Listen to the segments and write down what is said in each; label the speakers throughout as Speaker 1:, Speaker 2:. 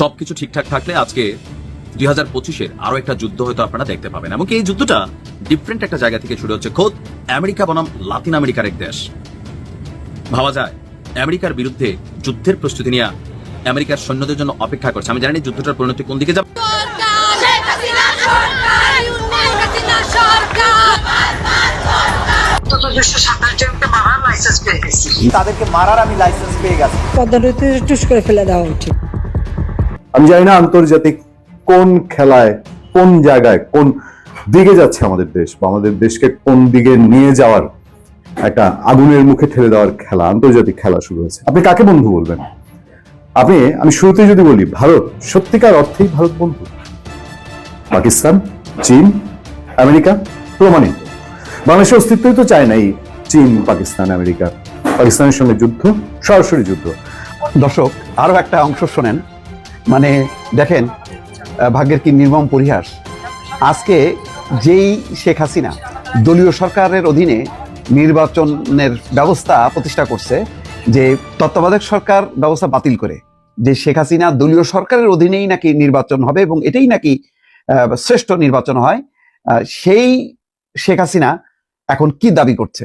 Speaker 1: সবকিছু ঠিকঠাক থাকলে আজকে দুই হাজার পঁচিশের আরও একটা যুদ্ধ হয়তো আপনারা দেখতে পাবেন। এমনকি এই যুদ্ধটা ডিফারেন্ট একটা জায়গা থেকে শুরু হচ্ছে। খোদ আমেরিকা বনাম লাতিন আমেরিকার এক দেশ। ভাবা যায় আমেরিকার বিরুদ্ধে যুদ্ধের প্রস্তুতি নিয়ে আমেরিকার সৈন্যদের জন্য অপেক্ষা করছে। আমি জানি না যুদ্ধটার পরিণতি কোন দিকে যাবে।
Speaker 2: তাদেরকে মারার আমি লাইসেন্স পেয়ে গেছি।
Speaker 3: পদ্ধতিতে টুস করে ফেলে দেওয়া উচিত।
Speaker 4: আমি জানি না আন্তর্জাতিক কোন খেলায়, কোন জায়গায়, কোন দিকে যাচ্ছে আমাদের দেশ বা আমাদের দেশকে কোন দিকে নিয়ে যাওয়ার একটা আগুনের মুখে ঠেলে দেওয়ার খেলা, আন্তর্জাতিক খেলা শুরু হয়েছে। আপনি কাকে বন্ধু বলবেন? আপনি, আমি শুরুতেই যদি বলি, ভারত, সত্যিকার অর্থেই ভারত বন্ধু। পাকিস্তান, চীন, আমেরিকা, প্রমাণিত। বাংলাদেশের অস্তিত্বই তো চায় নাই চীন, পাকিস্তান, আমেরিকা। পাকিস্তানের সঙ্গে যুদ্ধ, সরাসরি যুদ্ধ।
Speaker 5: দর্শক, আরও একটা অংশ শোনেন। মানে দেখেন ভাগ্যের কি নির্মম পরিহাস। আজকে যেই শেখ হাসিনা দলীয় সরকারের অধীনে নির্বাচনের ব্যবস্থা প্রতিষ্ঠা করছে, যে তত্ত্বাবধায়ক সরকার ব্যবস্থা বাতিল করে, যে শেখ হাসিনা দলীয় সরকারের অধীনেই নাকি নির্বাচন হবে এবং এটাই নাকি শ্রেষ্ঠ নির্বাচন হয় সেই শেখ হাসিনা এখন কি দাবি করছে?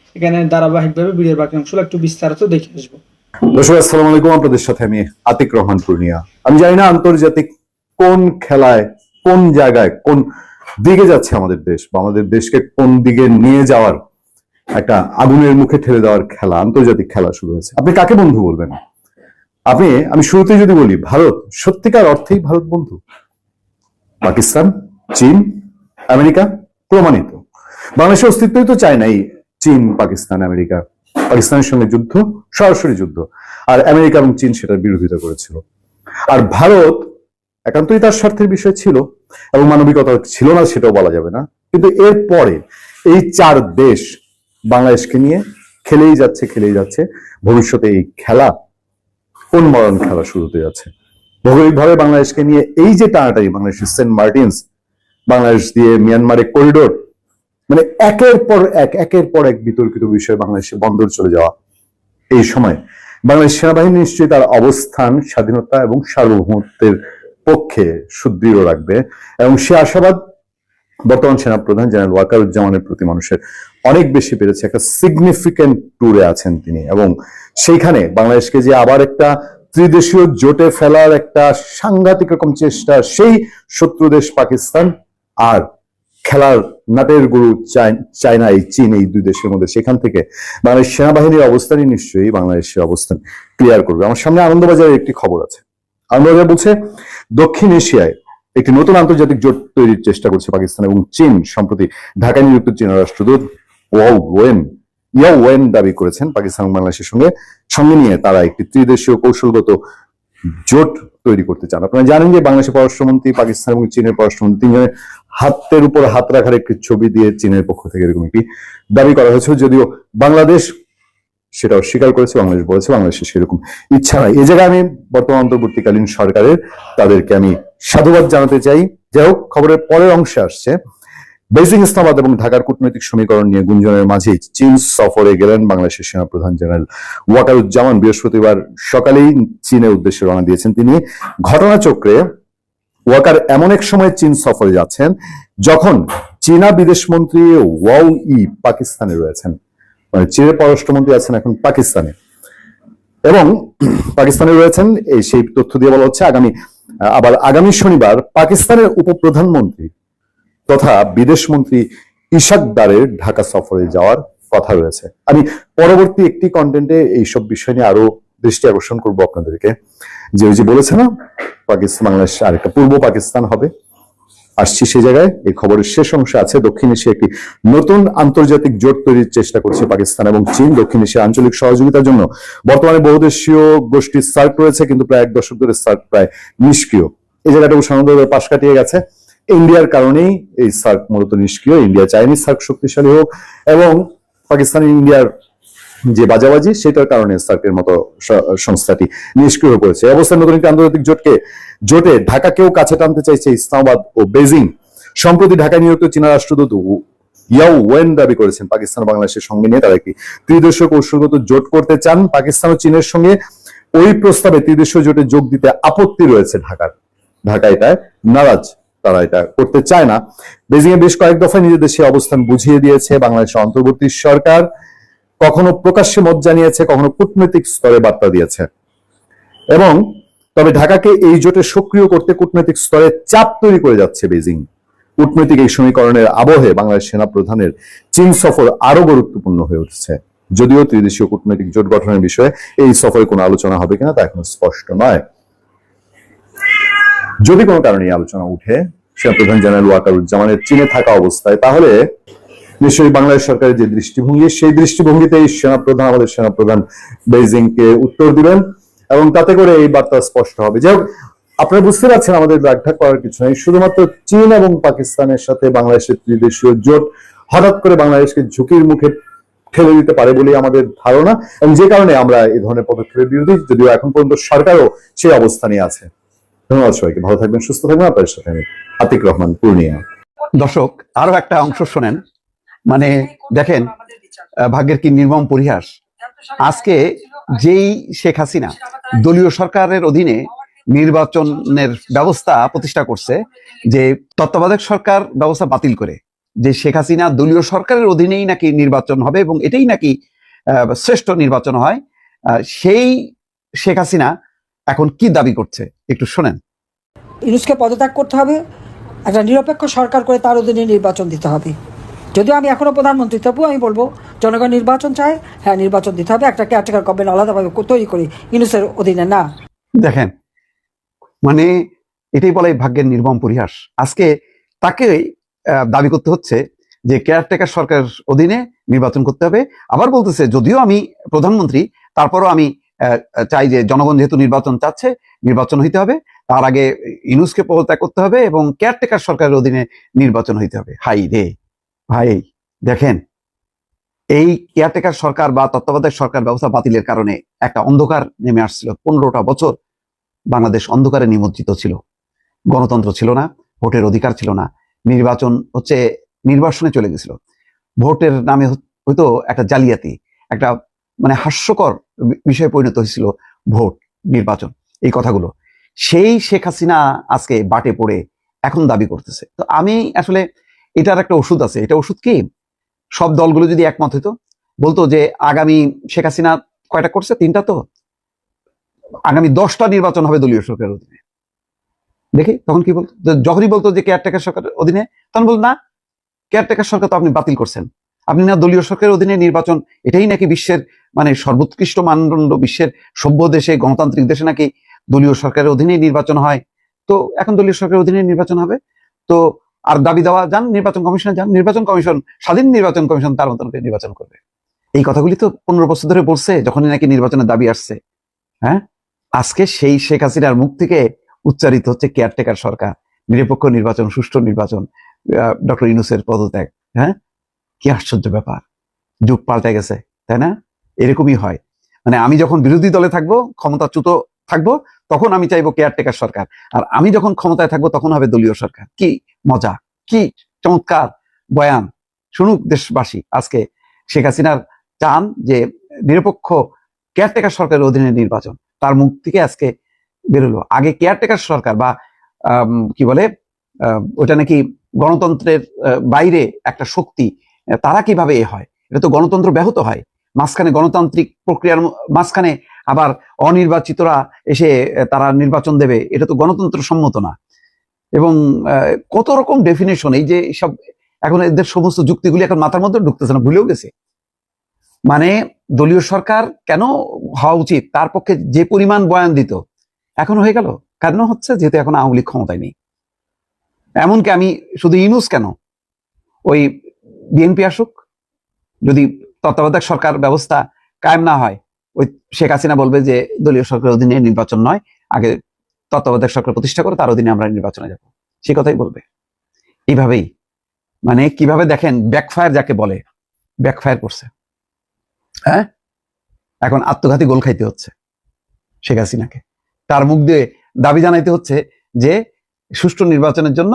Speaker 6: এখানে ধারাবাহিকভাবে ভিডিওর বাকি অংশগুলো একটু বিস্তারিত দেখে আসব।
Speaker 4: দর্শক আসসালামু আলাইকুম আপনাদের সাথে আমি আতিক রহমান পূর্ণিয়া। আমি জানি না আন্তর্জাতিক কোন খেলায়, কোন জায়গায়, কোন দিকে যাচ্ছে আমাদের দেশ বা আমাদের দেশকে কোন দিকে নিয়ে যাওয়ার একটা আগুনের মুখে ঠেলে দেওয়ার খেলা, আন্তর্জাতিক খেলা শুরু হয়েছে। আপনি কাকে বন্ধু বলবেন? আপনি, আমি শুরুতেই যদি বলি, ভারত সত্যিকার অর্থেই ভারত বন্ধু। পাকিস্তান, চীন, আমেরিকা, প্রমাণিত। বাংলাদেশের অস্তিত্বই তো চায় নাই চীন, পাকিস্তান, আমেরিকা। পাকিস্তানের সঙ্গে যুদ্ধ, সরাসরি যুদ্ধ। আর আমেরিকা এবং চীন সেটার বিরোধিতা করেছিল। আর ভারত একান্তই তার স্বার্থের বিষয় ছিল এবং মানবিকতা ছিল না, সেটাও বলা যাবে না। কিন্তু এর পরে এই চার দেশ বাংলাদেশকে নিয়ে খেলেই যাচ্ছে খেলেই যাচ্ছে। ভবিষ্যতে এই খেলা কোন মরণ খেলা শুরু হতে যাচ্ছে। ভৌগোলিকভাবে বাংলাদেশকে নিয়ে এই যে টানাটানি, বাংলাদেশের সেন্ট মার্টিনস, বাংলাদেশ দিয়ে মিয়ানমারে করিডোর মানে একের পর এক, একের পর এক বিতর্কিত বিষয় বাংলাদেশে বন্দর চলে যাওয়া এই সময়। বাংলাদেশ সেনাবাহিনী নিশ্চয়ই তার অবস্থান, স্বাধীনতা এবং সার্বভৌমত্বের পক্ষে সুদৃঢ় রাখবে এবং সে আশাবাদ বর্তমান সেনাপ্রধান জেনারেল ওয়াকারুজ্জামানের প্রতি মানুষের অনেক বেশি পেরেছে। একটা সিগনিফিকেন্ট ট্যুরে আছেন তিনি এবং সেইখানে বাংলাদেশকে যে আবার একটা ত্রিদেশীয় জোটে ফেলার একটা সাংঘাতিক রকম চেষ্টা, সেই শত্রু দেশ পাকিস্তান আর খেলার নাটের গুরু চায়না এই চীন এই দুই দেশের মধ্যে। সেখান থেকে বাংলাদেশ সেনাবাহিনীর অবস্থানই নিশ্চয়ই বাংলাদেশের অবস্থান ক্লিয়ার করবে। আমার সামনে আনন্দবাজারের একটি খবর আছে। আনন্দবাজার বলছে, দক্ষিণ এশিয়ায় একটি নতুন আন্তর্জাতিক জোট তৈরির চেষ্টা করছে পাকিস্তান এবং চীন, সম্প্রতি ঢাকায় নিযুক্ত চীনা রাষ্ট্রদূত ওয়াও ওয়েন। ইয়াও ওয়েন দাবি করেছেন পাকিস্তান এবং বাংলাদেশের সঙ্গে সঙ্গে নিয়ে তারা একটি ত্রিদেশীয় কৌশলগত জোট তৈরি করতে চান। আপনারা জানেন যে বাংলাদেশের পররাষ্ট্রমন্ত্রী, পাকিস্তান এবং চীনের পররাষ্ট্রমন্ত্রী তিনজনের হাতের উপর হাত রাখার একটি ছবি দিয়ে চীনের পক্ষ থেকে এরকম একটি দাবি করা হয়েছিল যদিও বাংলাদেশ সেটা অস্বীকার করেছে, বাংলাদেশ বলেছে, বাংলাদেশের সেরকম ইচ্ছা নাই। এই জায়গায় আমি বর্তমান অন্তর্বর্তীকালীন সরকারের, তাদেরকে আমি সাধুবাদ জানাতে চাই। যাই হোক, খবরের পরের অংশে আসছে বেজিং ইসলামাবাদ এবং ঢাকার কূটনৈতিক সমীকরণ নিয়ে গুঞ্জনের মাঝেই চীন সফরে গেলেন বাংলাদেশের সেনাপ্রধান জেনারেল ওয়াকারুজ্জামান। বৃহস্পতিবার সকালেই চীনের উদ্দেশ্যে রওনা দিয়েছেন তিনি। ঘটনাচক্রে ওয়াকার এমন এক সময় চীন সফরে যাচ্ছেন যখন চীনা বিদেশমন্ত্রী ওয়াও ই পাকিস্তানে রয়েছেন। মানে চীনের পররাষ্ট্রমন্ত্রী আছেন এখন পাকিস্তানে। এবং পাকিস্তানে রয়েছেন, এই সেই তথ্য দিয়ে বলা হচ্ছে আগামী, আবার আগামী শনিবার পাকিস্তানের উপপ্রধানমন্ত্রী তথা বিদেশ মন্ত্রী ইশাক দারের ঢাকা সফরে যাওয়ার কথা রয়েছে। আমি পরবর্তী একটি কন্টেন্টে এইসব বিষয় নিয়ে আরও দৃষ্টি আকর্ষণ করব আপনাদেরকে। যে ওই যে বলেছে না, পাকিস্তান, বাংলাদেশ আরেকটা পূর্ব পাকিস্তান হবে। আসছি সেই জায়গায়, এই খবরের শেষ অংশে আছে। দক্ষিণ এশিয়া একটি নতুন আন্তর্জাতিক জোট তৈরির চেষ্টা করছে পাকিস্তান এবং চীন। দক্ষিণ এশিয়া আঞ্চলিক সহযোগিতার জন্য বর্তমানে বহুদেশীয় গোষ্ঠীর সার্ক রয়েছে, কিন্তু প্রায় এক দশক ধরে সার্ক প্রায় নিষ্ক্রিয়। এই জায়গাটাও সানন্দভাবে পাশ কাটিয়ে গেছে। ইন্ডিয়ার কারণেই এই সার্ক মূলত নিষ্ক্রিয়। ইন্ডিয়া চাইনিজ সার্ক শক্তিশালী হোক এবং পাকিস্তান, ইন্ডিয়ার যে বাজাবাজি, সেটার কারণে সার্কের মতো সংস্থাটি নিষ্ক্রিয় করেছে। অবস্থায় নতুন একটি আন্তর্জাতিক জোটকে, জোটে ঢাকাকেও কাছে টানতে চাইছে ইসলামাবাদ ও বেজিং সম্প্রতি ঢাকায় নিযুক্ত চীনা রাষ্ট্রদূত ইয়াও ওয়েন দাবি করেছেন, পাকিস্তান বাংলাদেশের সঙ্গে নিয়ে। তারা একটি ত্রিদেশীয় কৌশলগত জোট করতে চান। পাকিস্তান ও চীনের সঙ্গে ওই প্রস্তাবে ত্রিদেশীয় জোটে যোগ দিতে আপত্তি রয়েছে ঢাকার। ঢাকা এটায় নারাজ, তারা এটা করতে চায় না। বেজিং এ বেশ কয়েক দফায় নিজেদের সেই অবস্থান বুঝিয়ে দিয়েছে বাংলাদেশের অন্তর্বর্তী সরকার। কখনো প্রকাশ্যে মত জানিয়েছে, কখনো কূটনৈতিক স্তরে বার্তা দিয়েছে। এবং তবে ঢাকাকে এই জোটে সক্রিয় করতে কূটনৈতিক স্তরে চাপ তৈরি করে যাচ্ছে বেজিং কূটনৈতিক এই সমীকরণের আবহে বাংলাদেশ সেনা প্রধানের চীন সফর আরও গুরুত্বপূর্ণ হয়ে উঠছে। যদিও ত্রিদেশীয় কূটনৈতিক জোট গঠনের বিষয়ে এই সফরে কোনো আলোচনা হবে কিনা তা এখন স্পষ্ট নয়। যদি কোনো কারণে আলোচনা উঠে সেনাপ্রধান জেনারেল ওয়াকারুজ্জামানের চীনে থাকা অবস্থায়, তাহলে নিশ্চয়ই বাংলাদেশ সরকারের যে দৃষ্টিভঙ্গি, সেই দৃষ্টিভঙ্গিতে এই সেনাপ্রধান, আমাদের সেনাপ্রধান বেইজিংকে উত্তর দিবেন এবং তাতে করে এই বার্তা স্পষ্ট হবে। যাই হোক, আপনারা বুঝতে পারছেন আমাদের রাগঢাক করার কিছু নেই। শুধুমাত্র চীন এবং পাকিস্তানের সাথে বাংলাদেশের ত্রিদেশীয় জোট হঠাৎ করে বাংলাদেশকে ঝুঁকির মুখে ঠেলে দিতে পারে বলেই আমাদের ধারণা এবং যে কারণে আমরা এই ধরনের পদক্ষেপের বিরোধী যদিও এখন পর্যন্ত সরকারও সেই অবস্থানে আছে। ধন্যবাদ সবাইকে। ভালো থাকবেন, সুস্থ থাকবেন। আপনাদের সাথে আমি আতিক রহমান, পূর্ণিয়া।
Speaker 5: দর্শক আরও একটা অংশ শোনেন। মানে দেখেন ভাগ্যের কি নির্মম পরিহাস। আজকে যেই শেখ হাসিনা দলীয় সরকারের অধীনে নির্বাচনের ব্যবস্থা প্রতিষ্ঠা করছে যে তত্ত্বাবধায়ক সরকার ব্যবস্থা বাতিল করে যে শেখ হাসিনা দলীয় সরকারের অধীনেই নাকি নির্বাচন হবে এবং এটাই নাকি আহ, শ্রেষ্ঠ নির্বাচন হয় আহ, সেই শেখ হাসিনা এখন কি দাবি করছে? একটু শোনেন।
Speaker 3: ইউনুসকে পদত্যাগ করতে হবে একটা নিরপেক্ষ সরকার করে তার অধীনে নির্বাচন দিতে হবে। যদিও আমি এখনও প্রধানমন্ত্রী, তবুও আমি বলব, জনগণ নির্বাচন চায়। হ্যাঁ নির্বাচন দিতে হবে। একটা কেয়ারটেকার গভর্নমেন্ট আলাদাভাবে তৈরি করি। ইউনুসের অধীনে না।
Speaker 5: দেখেন মানে এটাই বলে ভাগ্যের নির্মম পরিহাস। আজকে তাকে দাবি করতে হচ্ছে যে কেয়ারটেকার সরকারের অধীনে নির্বাচন করতে হবে। আবার বলতেছে, যদিও আমি প্রধানমন্ত্রী, তারপরও আমি চাই যে জনগণ যেহেতু নির্বাচন চাচ্ছে, নির্বাচন হইতে হবে। তার আগে ইনুসকে পদত্যাগ করতে হবে এবং কেয়ারটেকার সরকারের অধীনে নির্বাচন হইতে হবে। হাই রে! ভাই, দেখেন, এই কেয়ারটেকার সরকার বা তত্ত্বাবধায়ক সরকার ব্যবস্থা বাতিলের কারণে একটা অন্ধকার নেমে আসছিল। পনেরোটা বছর বাংলাদেশ অন্ধকারে নিমজ্জিত ছিল। গণতন্ত্র ছিল না, ভোটের অধিকার ছিল না। নির্বাচন হচ্ছে, নির্বাসনে চলে গেছিল। ভোটের নামে হয়তো একটা জালিয়াতি, একটা মানে হাস্যকর বিষয়ে পরিণত হয়েছিল ভোট, নির্বাচন, এই কথাগুলো। সেই শেখ হাসিনা আজকে বাটে পড়ে এখন দাবি করতেছে। তো আমি আসলে এটার একটা ওষুধ আছে। এটা ওষুধ কি? সব দলগুলো যদি একমত হতো বলতো যে আগামী শেখ হাসিনা কয়টা করছে? তিনটা তো? আগামী দশটা নির্বাচন হবে দলীয় সরকারের অধীনে। দেখি, তখন কি বলতো? যখনই বলতো যে কেয়ারটেকার সরকারের অধীনে, তখন বল না কেয়ারটেকার সরকার তো আপনি বাতিল করছেন। আপনি না দলীয় সরকারের অধীনে নির্বাচন, এটাই নাকি বিশ্বের মানে সর্বোৎকৃষ্ট মানদণ্ড, বিশ্বের সভ্য দেশে, গণতান্ত্রিক দেশে নাকি দলীয় সরকারের অধীনে নির্বাচন হয়? তো এখন দলীয় সরকারের অধীনে নির্বাচন হবে। তো আর দাবি দেওয়া যান, নির্বাচন কমিশনে যান, নির্বাচন কমিশন, স্বাধীন নির্বাচন কমিশন তার মতন নির্বাচন করবে। এই কথাগুলি তো পনেরো বছর ধরে বলছে, যখনই নাকি নির্বাচনের দাবি আসছে। হ্যাঁ? আজকে সেই শেখ হাসিনার মুখ থেকে উচ্চারিত হচ্ছে কেয়ারটেকার সরকার, নিরপেক্ষ নির্বাচন, সুষ্ঠু নির্বাচন ডক্টর ইনুসের পদত্যাগ। হ্যাঁ? কি আশ্চর্য ব্যাপার। যুগ পাল্টে গেছে, তাই না? এরকমই হয়। মানে আমি যখন বিরোধী দলে থাকব, ক্ষমতাচ্যুত থাকব, তখন আমি চাইব কেয়ারটেকার সরকার। আর আমি যখন ক্ষমতায় থাকব, তখন হবে দলীয় সরকার। কি মজা, কি চমৎকার বয়ান। শুনুক দেশবাসী, আজকে শেখ হাসিনার চান যে নিরপেক্ষ কেয়ারটেকার সরকারের অধীনে নির্বাচন। তার মুখ থেকে আজকে বেরোলো। আগে কেয়ারটেকার সরকার বা কি বলে ওটা নাকি গণতন্ত্রের বাইরে একটা শক্তি, তারা কীভাবে এ হয়? এটা তো গণতন্ত্র ব্যাহত হয়। মাঝখানে গণতান্ত্রিক প্রক্রিয়ার মাঝখানে আবার অনির্বাচিতরা এসে তারা নির্বাচন দেবে। এটা তো গণতন্ত্র সম্মত না। এবং কত রকম ডেফিনেশন এই যে সব, এখন এদের সমস্ত যুক্তিগুলি এখন মাথার মধ্যে ঢুকতেছে না, ভুলেও গেছে। মানে দলীয় সরকার কেন হওয়া উচিত? তার পক্ষে যে পরিমাণ বয়ান দিত, এখন হয়ে গেল? কেন হচ্ছে? যেহেতু এখন আওয়ামী লীগ ক্ষমতায় নেই। এমনকি আমি শুধু ইনুস কেন? ওই বিএনপি আসুক, যদি তত্ত্বাবধায়ক সরকার ব্যবস্থা কায়েম না হয়, ওই শেখ হাসিনা বলবে যে দলীয় সরকারের অধীনে নির্বাচন নয়, আগে তত্ত্বাবধায়ক সরকার প্রতিষ্ঠা করে, তার অধীনে আমরা নির্বাচনে যাব। সে কথাই বলবে। এইভাবেই মানে কীভাবে দেখেন ব্যাকফায়ার যাকে বলে ব্যাকফায়ার করছে। হ্যাঁ? এখন আত্মঘাতী গোল খাইতে হচ্ছে শেখ হাসিনাকে। তার মুখ দিয়ে দাবি জানাইতে হচ্ছে যে সুষ্ঠু নির্বাচনের জন্য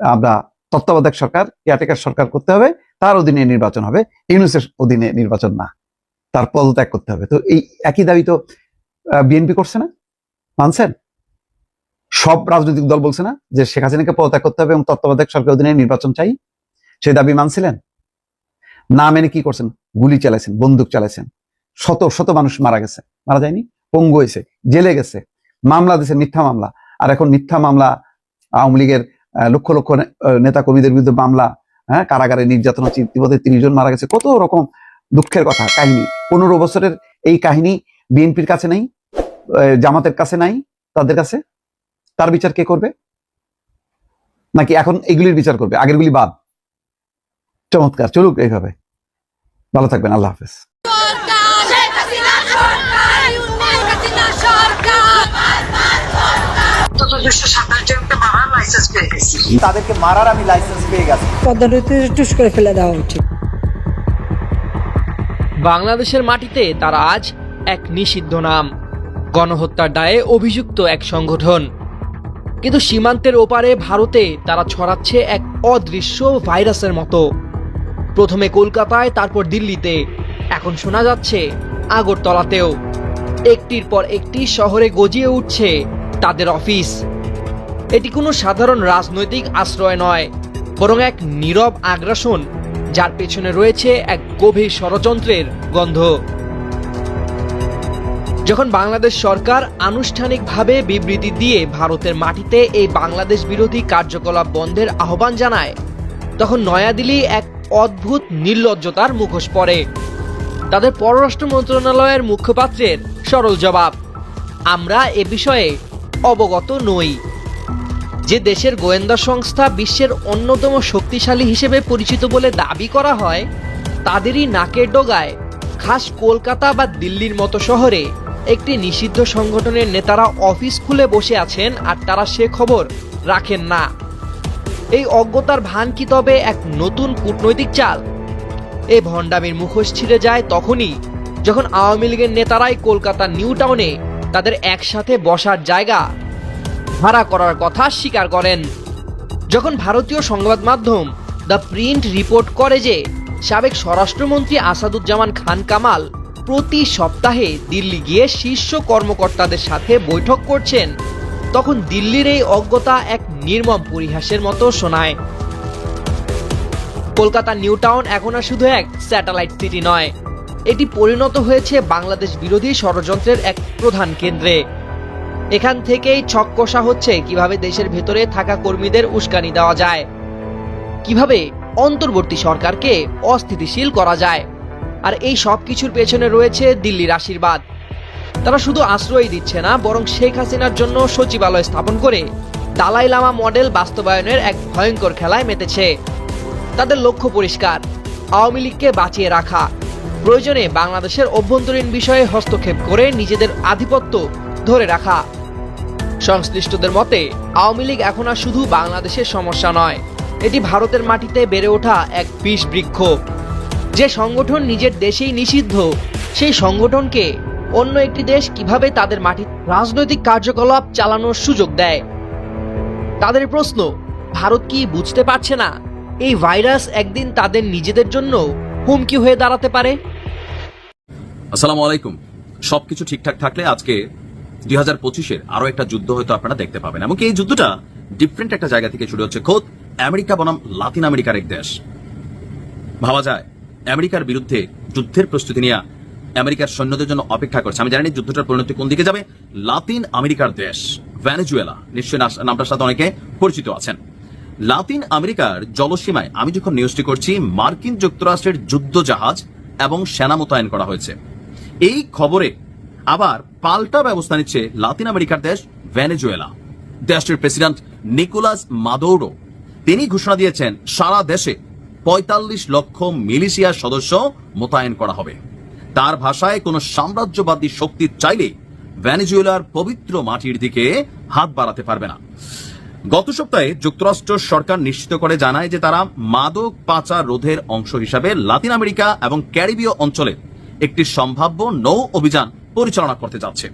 Speaker 5: আমরা তত্ত্বাবধায়ক সরকার কেয়ারটেকার সরকার করতে হবে, তার অধীনে নির্বাচন হবে। ইউনুসের অধীনে নির্বাচন না, তার পদত্যাগ করতে হবে। তো এই একই দাবি তো বিএনপি করছে না? মানছেন? সব রাজনৈতিক দল বলছে না যে শেখ হাসিনাকে পদত্যাগ করতে হবে এবং তত্ত্বাবধায়ক সরকার অধীনে নির্বাচন চাই। সেই দাবি মানছিলেন? না মেনে কি করছেন? গুলি চালাইছেন, বন্দুক চালাইছেন। শত শত মানুষ মারা গেছে। মারা যায়নি? পঙ্গু হয়েছে, জেলে গেছে। মামলা দিয়েছে মিথ্যা মামলা। আর এখন মিথ্যা মামলা আওয়ামী লীগের লক্ষ লক্ষ নেতা কর্মীদের বিরুদ্ধে মামলা হ্যাঁ কারাগারে নির্যাতন হচ্ছে ইতিমধ্যে তিরিশ জন মারা গেছে। কত রকম দুঃখের কথা, কাহিনী। পনেরো বছরের এই কাহিনী বিএনপির কাছে নাই জামাতের কাছে নাই, তাদের কাছে? তার বিচার কে করবে? নাকি এখন এগুলির বিচার করবে? আগেরগুলি বাদ। চমৎকার, চলুক এইভাবে। ভালো থাকবেন, আল্লাহ হাফেজ।
Speaker 7: অন্তত দুশো সাতাশ জনকে মারার লাইসেন্স পেয়ে গেছি।
Speaker 2: তাদেরকে মারার আমি লাইসেন্স পেয়ে গেছি।
Speaker 3: পদ্মা নদীতে টুস করে ফেলে দেওয়া উচিত।
Speaker 8: বাংলাদেশের মাটিতে তারা আজ এক নিষিদ্ধ নাম। গণহত্যার দায়ে অভিযুক্ত এক সংগঠন। কিন্তু সীমান্তের ওপারে ভারতে তারা ছড়াচ্ছে এক অদৃশ্য ভাইরাসের মতো। প্রথমে কলকাতায় তারপর দিল্লিতে। এখন শোনা যাচ্ছে আগরতলাতেও। একটির পর একটি শহরে গজিয়ে উঠছে তাদের অফিস। এটি কোনো সাধারণ রাজনৈতিক আশ্রয় নয়, বরং এক নীরব আগ্রাসন, যার পেছনে রয়েছে এক গভীর ষড়যন্ত্রের গন্ধ। যখন বাংলাদেশ সরকার আনুষ্ঠানিকভাবে বিবৃতি দিয়ে ভারতের মাটিতে এই বাংলাদেশ বিরোধী কার্যকলাপ বন্ধের আহ্বান জানায়, তখন নয়াদিল্লি এক অদ্ভুত নির্লজ্জতার মুখোশ পড়ে। তাদের পররাষ্ট্র মন্ত্রণালয়ের মুখপাত্রের সরল জবাব, আমরা এ বিষয়ে অবগত নই। যে দেশের গোয়েন্দা সংস্থা বিশ্বের অন্যতম শক্তিশালী হিসেবে পরিচিত বলে দাবি করা হয়, তাদেরই নাকের ডোগায় খাস কলকাতা বা দিল্লির মতো শহরে একটি নিষিদ্ধ সংগঠনের নেতারা অফিস খুলে বসে আছেন আর তারা সে খবর রাখেন না। এই অজ্ঞতার ভান কি তবে এক নতুন কূটনৈতিক চাল? এই ভণ্ডামির মুখোশ ছিঁড়ে যায় তখনই যখন আওয়ামী লীগের নেতারাই কলকাতা নিউ টাউনে তাদের একসাথে বসার জায়গা ভাড়া করার কথা স্বীকার করেন। যখন ভারতীয় সংবাদ মাধ্যম দ্য প্রিন্ট রিপোর্ট করে যে সাবেক স্বরাষ্ট্রমন্ত্রী আসাদুজ্জামান খান কামাল প্রতি সপ্তাহে দিল্লি গিয়ে শীর্ষ কর্মকর্তাদের সাথে বৈঠক করছেন, তখন দিল্লির এই অজ্ঞতা এক নির্মম পরিহাসের মতো শোনায়। কলকাতা নিউ টাউন এখন আর শুধু এক স্যাটেলাইট সিটি নয় এটি পরিণত হয়েছে বাংলাদেশ বিরোধী ষড়যন্ত্রের এক প্রধান কেন্দ্রে। এখান থেকেই ছক কষা হচ্ছে কীভাবে দেশের ভেতরে থাকা কর্মীদের উস্কানি দেওয়া যায়, কীভাবে অন্তর্বর্তী সরকারকে অস্থিতিশীল করা যায়, আর এই সব কিছুর পেছনে রয়েছে দিল্লির আশীর্বাদ। তারা শুধু আশ্রয় দিচ্ছে না, বরং শেখ হাসিনার জন্য সচিবালয় স্থাপন করে দালাই লামা মডেল বাস্তবায়নের এক ভয়ঙ্কর খেলায় মেতেছে। তাদের লক্ষ্য পরিষ্কার, আওয়ামী লীগকে বাঁচিয়ে রাখা। প্রয়োজনে বাংলাদেশের অভ্যন্তরীণ বিষয়ে হস্তক্ষেপ করে নিজেদের আধিপত্য ধরে রাখা। সংশ্লিষ্টদের মতে, আওয়ামী লীগ এখন আর শুধু বাংলাদেশের সমস্যা নয়, এটি ভারতের মাটিতে বেড়ে ওঠা এক বিষ বৃক্ষ যে সংগঠন নিজের দেশেই নিষিদ্ধ, সেই সংগঠনকে অন্য একটি দেশ কীভাবে তাদের মাটি রাজনৈতিক কার্যকলাপ চালানোর সুযোগ দেয়? তাদের প্রশ্ন, ভারত কি বুঝতে পারছে না? এই ভাইরাস একদিন তাদের নিজেদের জন্য হুমকি হয়ে দাঁড়াতে পারে?
Speaker 1: আসসালামু আলাইকুম। সবকিছু ঠিকঠাক থাকলে আজকে দুই হাজার পঁচিশের আরও একটা যুদ্ধ হয়তো আপনারা দেখতে পাবেন। এমনকি এই যুদ্ধটা ডিফারেন্ট একটা জায়গা থেকে শুরু হচ্ছে। খোদ, আমেরিকা বনাম লাতিন আমেরিকার এক দেশ। ভাবা যায়, আমেরিকার বিরুদ্ধে যুদ্ধের প্রস্তুতি নিয়ে আমেরিকার সৈন্যদের জন্য অপেক্ষা করছে। আমি জানি যুদ্ধটার পরিণতি কোন দিকে যাবে। লাতিন আমেরিকার দেশ, ভেনেজুয়েলা। নিশ্চয়ই নামটার সাথে অনেকে পরিচিত আছেন। লাতিন আমেরিকার জলসীমায় আমি যখন নিউজটি করছি, মার্কিন যুক্তরাষ্ট্রের যুদ্ধ জাহাজ এবং সেনা মোতায়েন করা হয়েছে। এই খবরে আবার পাল্টা ব্যবস্থা নিচ্ছে লাতিন আমেরিকার দেশ ভেনেজুয়েলা। দেশটির প্রেসিডেন্ট নিকোলাস মাদৌরো, তিনি ঘোষণা দিয়েছেন, সারা দেশে পঁয়তাল্লিশ লক্ষ মিলিশিয়া সদস্য মোতায়েন করা হবে। তার ভাষায় কোন সাম্রাজ্যবাদী শক্তি চাইলে ভেনেজুয়েলার পবিত্র মাটির দিকে হাত বাড়াতে পারবে না। গত সপ্তাহে যুক্তরাষ্ট্র সরকার নিশ্চিত করে জানায় যে তারা মাদক পাচার রোধের অংশ হিসাবে লাতিন আমেরিকা এবং ক্যারিবীয় অঞ্চলে একটি সম্ভাব্য নৌ অভিযান পরিচালনা করতে যাচ্ছে।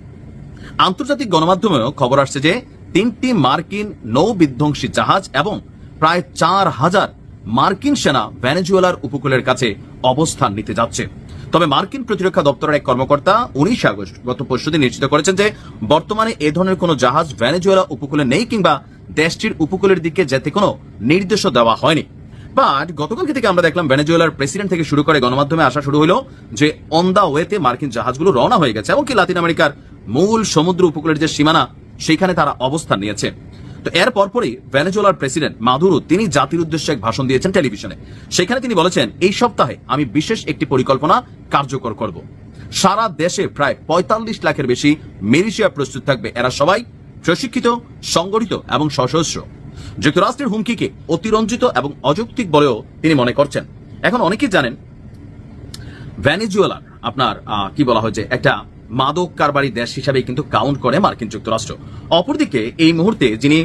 Speaker 1: আন্তর্জাতিক গণমাধ্যমেও খবর আসছে যে তিনটি মার্কিন নৌ বিধ্বংসী জাহাজ এবং প্রায় চার হাজার মার্কিন সেনা ভেনেজুয়েলার উপকূলের কাছে অবস্থান নিতে যাচ্ছে। তবে মার্কিন প্রতিরক্ষা দপ্তরের এক কর্মকর্তা উনিশ আগস্ট গত পরশুদিন নিশ্চিত করেছেন যে বর্তমানে এ ধরনের কোনো জাহাজ ভেনেজুয়েলা উপকূলে নেই কিংবা দেশটির উপকূলের দিকে যেতে কোনো নির্দেশও দেওয়া হয়নি। বাট গতকালকে থেকে আমরা দেখলাম ভেনেজুয়েলার প্রেসিডেন্ট থেকে শুরু করে গণমাধ্যমে আসা শুরু হলো যে অন দা ওয়েতে মার্কিন জাহাজগুলো রওনা হয়ে গেছে, এমনকি লাতিন আমেরিকার মূল সমুদ্র উপকূলের যে সীমানা সেখানে তারা অবস্থান নিয়েছে। তো এর পরপরই ভেনেজুয়েলার প্রেসিডেন্ট মাদুরো, তিনি জাতির উদ্দেশ্যে এক ভাষণ দিয়েছেন টেলিভিশনে। সেখানে তিনি বলেছেন, এই সপ্তাহে আমি বিশেষ একটি পরিকল্পনা কার্যকর করব। সারা দেশে প্রায় পঁয়তাল্লিশ লাখের বেশি মিলিশিয়া প্রস্তুত থাকবে। এরা সবাই প্রশিক্ষিত, সংগঠিত এবং সশস্ত্র। যুক্তরাষ্ট্রের হুমকিকে অতিরঞ্জিত এবং অযৌক্তিক বলেও তিনি মনে করছেন। এখন অনেকেই জানেন ভেনেজুয়েলার আপনার কি বলা হয়েছে একটা মাদক কারবারি দেশ হিসাবে কিন্তু কাউন্ট করে মার্কিন যুক্তরাষ্ট্র। অপরদিকে এই মুহূর্তে যিনি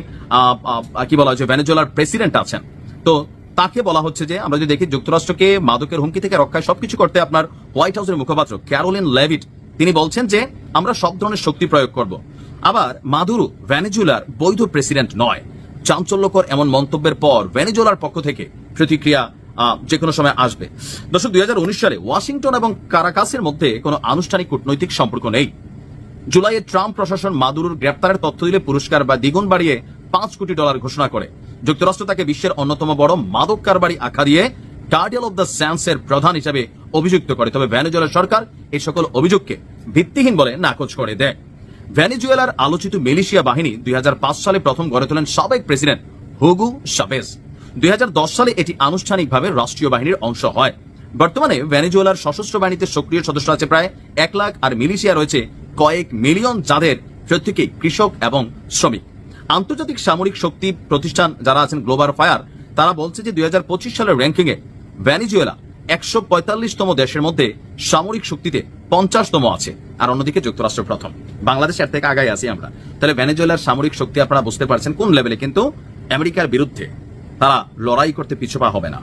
Speaker 1: কি বলা হয়েছে ভেনেজুয়েলার প্রেসিডেন্ট আছেন, তো তাকে বলা হচ্ছে যে, আমরা যদি দেখি যুক্তরাষ্ট্রকে মাদকের হুমকি থেকে রক্ষায় সবকিছু করতে আপনার হোয়াইট হাউসের মুখপাত্র ক্যারোলিন লেভিট, তিনি বলছেন যে, আমরা সব ধরনের শক্তি প্রয়োগ করব। আবার মাদুরো ভেনেজুয়েলার বৈধ প্রেসিডেন্ট নয়। চাঞ্চল্যকর এমন মন্তব্যের পর ভেনেজুয়েলার পক্ষ থেকে প্রতিক্রিয়া যে কোনো সময় আসবে। দর্শক, দুই সালে ওয়াশিংটন এবং কারাকাসের মধ্যে কোনো আনুষ্ঠানিক কূটনৈতিক সম্পর্ক নেই। জুলাইয়ে ট্রাম্প প্রশাসন মাদুরোর গ্রেপ্তারের তথ্য দিলে পুরস্কার বা দ্বিগুণ বাড়িয়ে পাঁচ কোটি ডলার ঘোষণা করে। যুক্তরাষ্ট্র তাকে বিশ্বের অন্যতম বড় মাদক কারবারি আখ্যা দিয়ে গার্ডিয়াল অব দ্য স্যান্সের প্রধান হিসেবে অভিযুক্ত করে। তবে ভেনেজুয়েলার সরকার এই সকল অভিযোগকে ভিত্তিহীন বলে নাকচ করে দেয়। ভেনেজুয়েলার আলোচিত মিলিশিয়া বাহিনী দুই হাজার পাঁচ সালে প্রথম গড়ে তোলেন সাবেক প্রেসিডেন্ট হুগু সাবেজ দুই সালে এটি আনুষ্ঠানিকভাবে রাষ্ট্রীয় বাহিনীর অংশ হয়। বর্তমানে ভেনেজুয়েলার সশস্ত্র বাহিনীতে সক্রিয় সদস্য আছে প্রায় এক লাখ আর মিলিশিয়া রয়েছে কয়েক মিলিয়ন যাদের প্রত্যেকেই কৃষক এবং শ্রমিক। আন্তর্জাতিক সামরিক শক্তি প্রতিষ্ঠান যারা আছেন গ্লোবাল ফায়ার তারা বলছে যে দুই হাজার পঁচিশ সালের র্যাঙ্কিংয়ে এ ভেনেজুয়েলা একশো পঁয়তাল্লিশতম দেশের মধ্যে সামরিক শক্তিতে পঞ্চাশতম আছে। আর অন্যদিকে যুক্তরাষ্ট্র প্রথম। বাংলাদেশ এর থেকে আগায় আছি আমরা। তাহলে ভেনেজুয়েলার সামরিক শক্তি আপনারা বুঝতে পারছেন কোন লেভেলে, কিন্তু আমেরিকার বিরুদ্ধে তারা লড়াই করতে পিছুপা হবে না।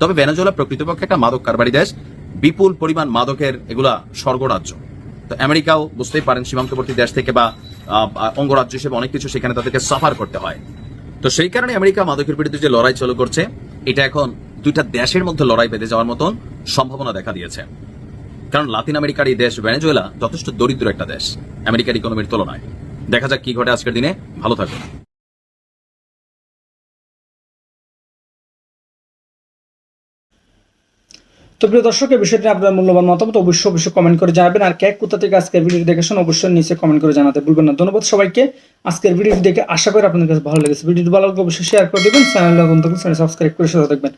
Speaker 1: তবে ভেনেজুয়েলা প্রকৃতপক্ষে একটা মাদক কারবারি দেশ। বিপুল পরিমাণ মাদকের এগুলা স্বর্গরাজ্য। তো আমেরিকাও বুঝতেই পারেন সীমান্তবর্তী দেশ থেকে বা অঙ্গরাজ্য হিসেবে অনেক কিছু সেখানে তাদেরকে সাফার করতে হয়। তো সেই কারণে আমেরিকা মাদকের বিরুদ্ধে যে লড়াই চালু করছে, এটা এখন দুইটা দেশের মধ্যে লড়াই বেঁধে যাওয়ার মতন সম্ভাবনা দেখা দিয়েছে। কারণ লাতিন আমেরিকার এই দেশ ভেনেজুয়েলা যথেষ্ট দরিদ্র একটা দেশ, আমেরিকার ইকোনমির তুলনায়। দেখা যাক কি ঘটে আজকের দিনে। ভালো থাকবে
Speaker 6: তো প্রিয় দর্শক এই বিষয়টি আপনার মূল্যবান মতামত অবশ্যই অবশ্যই কমেন্ট করে জানাবেন। আর কে কোথা থেকে আজকের ভিডিও দেখেছেন অবশ্যই নিচে কমেন্ট করে জানাতে ভুলবেন না। ধন্যবাদ সবাইকে। আজকের ভিডিওটি দেখে আশা করি আপনাদের কাছে ভালো লেগেছে। ভিডিওটি ভালো লাগলে অবশ্যই শেয়ার করে দেবেন। চ্যানেল নতুন চ্যানেল সাবস্ক্রাইব করে সাথে থাকবেন।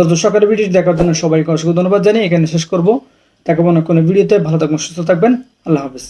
Speaker 6: দর্শকের ভিডিও দেখার জন্য সবাইকে অসংখ্য ধন্যবাদ জানিয়ে এখানে শেষ করব। দেখাবো না কোনো ভিডিওতে। ভালো থাকবেন, সুস্থ থাকবেন। আল্লাহ হাফিজ।